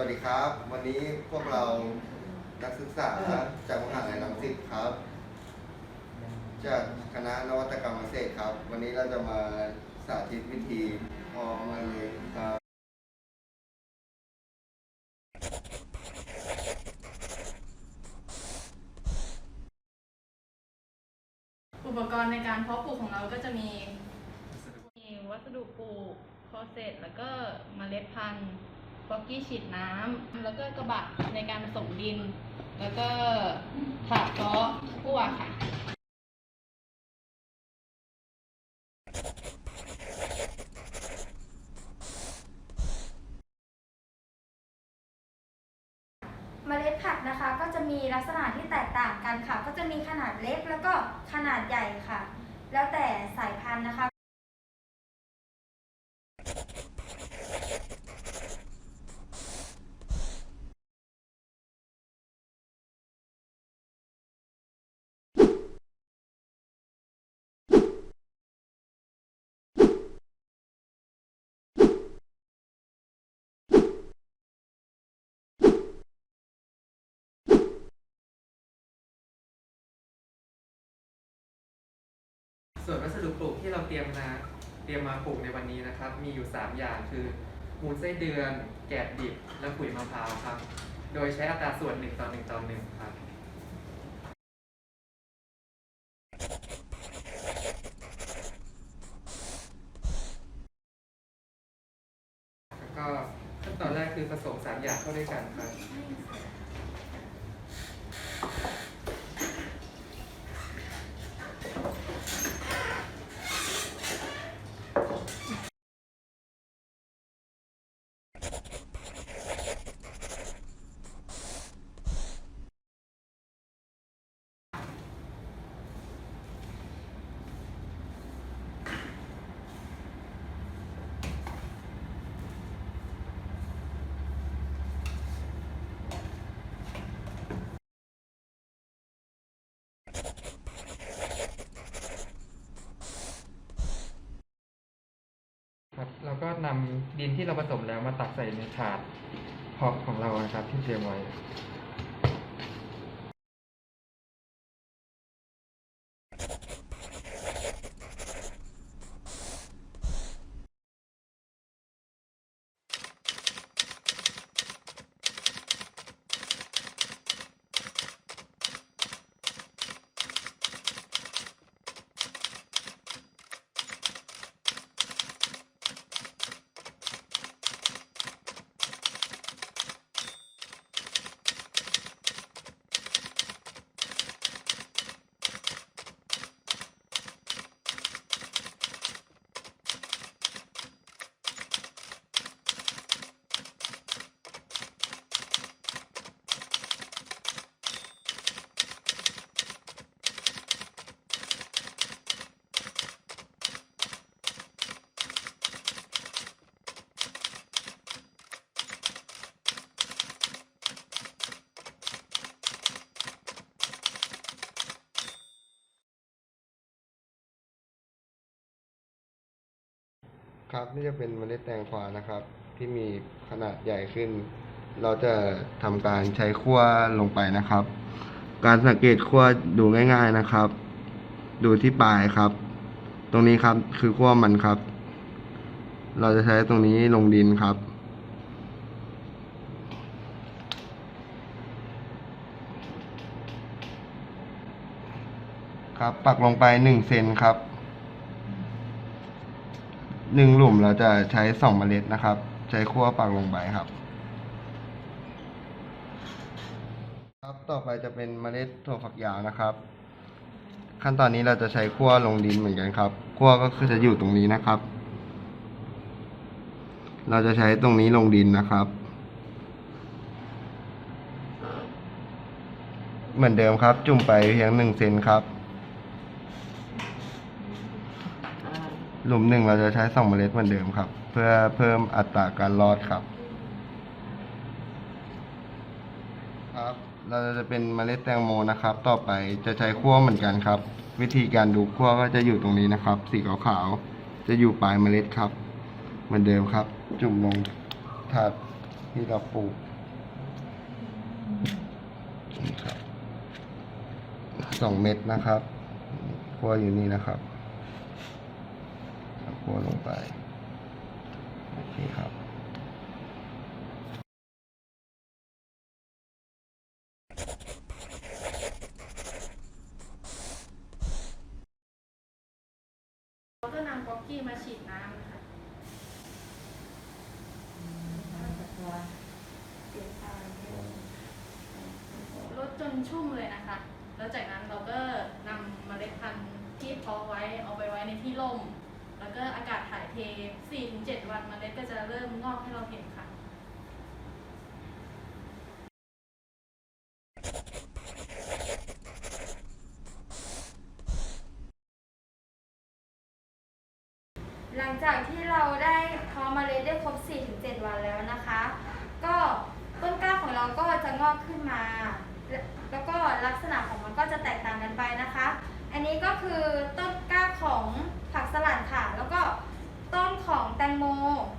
วัสดีครับ วันนี้พวกเรานักศึกษาจากมหาลัยรังสิตครับ จากคณะนวัตกรรมเกษตรครับ วันนี้เราจะมาสาธิตวิธีพอมาเลยครับอุปกรณ์ในการเพาะปลูกของเราก็จะมีมีวัสดุปลูกพอเสร็จแล้วก็เมล็ดพันธุ์ ฟอกกี้ฉีดน้ำแล้วก็กระบะในการผสมดิน แล้วก็ถาดเพาะกั้วค่ะเมล็ดผักนะคะก็จะมีลักษณะที่แตกต่างกันค่ะ ก็จะมีขนาดเล็กแล้วก็ขนาดใหญ่ค่ะ แล้วแต่สายพันธุ์นะคะ ส่วนวัสดุปลูกที่เราเตรียมมาเตรียมมาปลูกในวันนี้นะครับ มีอยู่ 3 อย่างคือมูลไส้เดือน แกบดิบ และปุ๋ยมะพร้าวครับ โดยใช้อัตราส่วน 1 ต่อ 1 ต่อ 1 ครับแล้วก็ขั้นตอนแรกคือผสมสามอย่างเข้าด้วยกันครับ เราก็นำดินที่เราผสมแล้วมาตักใส่ในถาดเพาะของเรานะครับที่เตรียมไว้ ครับ นี่จะเป็นเมล็ดแตงกวานะครับ ที่มีขนาดใหญ่ขึ้น เราจะทำการใช้ขั้วลงไปนะครับ การสังเกตขั้วดูง่าย ๆนะครับ ดูที่ปลายครับ ตรงนี้ครับคือขั้วมันครับ เราจะใช้ตรงนี้ลงดินครับครับปักลงไปหนึ่งเซนครับ หนึ่งหลุมเราจะใช้สองเมล็ดนะครับ ใช้คั่วปักลงไปครับ ครับต่อไปจะเป็นเมล็ดถั่วฝักยาวนะครับ ขั้นตอนนี้เราจะใช้คั่วลงดินเหมือนกันครับคั่วก็คือจะอยู่ตรงนี้นะครับ เราจะใช้ตรงนี้ลงดินนะครับ เหมือนเดิมครับ จุ่มไปเพียงหนึ่งเซนครับ หลุมหนึ่งเราจะใช้สองเมล็ดเหมือนเดิมครับ เพื่อเพิ่มอัตราการรอดครับ ครับ เราจะเป็นเมล็ดแตงโมนะครับ ต่อไปจะใช้คั่วเหมือนกันครับ วิธีการดูคั่วก็จะอยู่ตรงนี้นะครับ สีขาวๆจะอยู่ปลายเมล็ดครับ เหมือนเดิมครับ จุ่มลงถาดที่เราปลูกสองเม็ดนะครับคั่วอยู่นี่นะครับ คั่วลงไป โอเคครับเราก็นำป๊อกกี้มาฉีดน้ำนะคะลดจนชุ่มเลยนะคะ แล้วจากนั้นเราก็นำเมล็ดพันธุ์ที่เพาะไว้เอาไปไว้ในที่ร่ม แล้วก็อากาศถ่ายเท 4-7 วันมเมล็ดก็จะเริ่มงอกให้เราเห็นค่ะหลังจากที่เราได้เพาะเมล็ดได้ครบ 4-7 วันแล้วนะคะ ก็ต้นกล้าของเราก็จะงอกขึ้นมา แล้วก็ลักษณะของมันก็จะแตกต่างกันไปนะคะ อันนี้ก็คือต้นกล้าของ สลัดค่ะ แล้วก็ต้นของแตงโม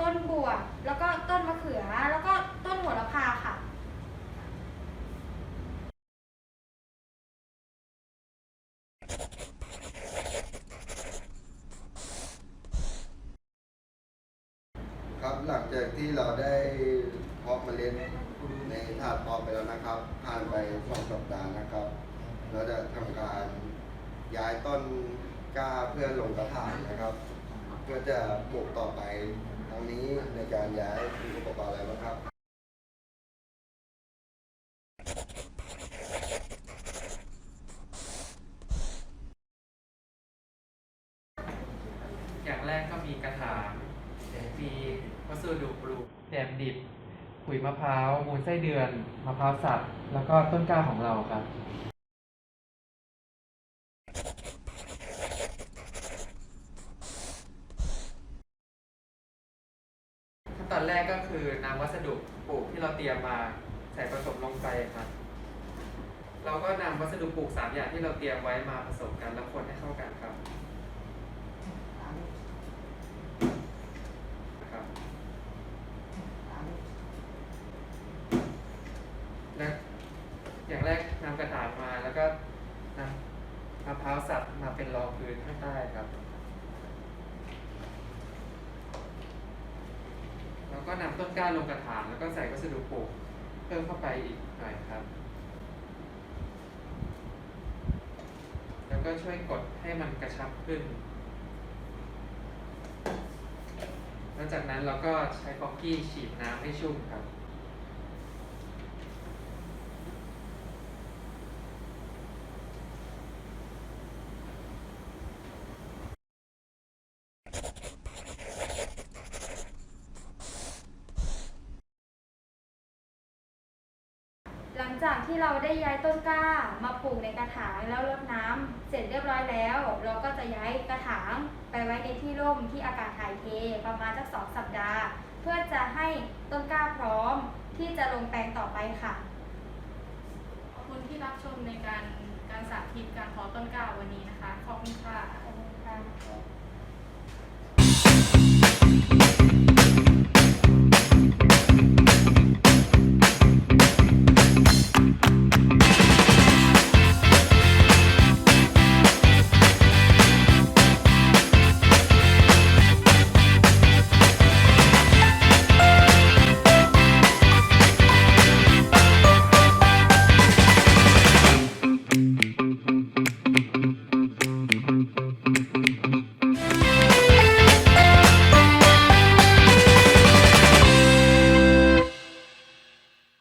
ต้นบวบแล้วก็ต้นมะเขือ แล้วก็ต้นโหระพาค่ะครับหลังจากที่เราได้เพาะเมล็ดในถาดเพาะไปแล้วนะครับผ่านไปสองสัปดาห์นะครับ เราจะทำการย้ายต้น กล้าเพื่อลงกระถางนะครับ เพื่อจะปลูกต่อไปทางนี้ในการย้ายมีอุปกรณ์อะไรบ้างครับ อย่างแรกก็มีกระถางมีวัสดุปลูกแกบดิบขุยมะพร้าวมูลไส้เดือนมะพร้าวสับแล้วก็ต้นกล้าของเราครับ ขั้นตอน แรกก็คือนำวัสดุปลูกที่เราเตรียมมาใส่ผสมลงไปครับ เราก็นำวัสดุปลูกสามอย่างที่เราเตรียมไว้มาผสมกันแล้วคนให้เข้ากันครับครับ และอย่างแรกนำกระถางมาแล้วก็นำมะพร้าวสับมาเป็นรองพื้นข้างใต้ครับ แล้ว ก็นำต้นกล้าลงกระถางแล้วก็ใส่วัสดุปลูกเพิ่มเข้าไปอีกหน่อยครับ แล้วก็ช่วยกดให้มันกระชับขึ้น แล้วจากนั้นเราก็ใช้ฟอกกี้ฉีดน้ำให้ชุ่มครับ จากที่เราได้ย้ายต้นกล้ามาปลูกในกระถางแล้วรดน้ำเสร็จเรียบร้อยแล้ว เราก็จะย้ายกระถางไปไว้ในที่ร่มที่อากาศถ่ายเทประมาณสักสองสัปดาห์ เพื่อจะให้ต้นกล้าพร้อมที่จะลงแปลงต่อไปค่ะ ขอบคุณที่รับชมในการการสาธิตการเพาะต้นกล้าวันนี้นะคะขอบคุณค่ะ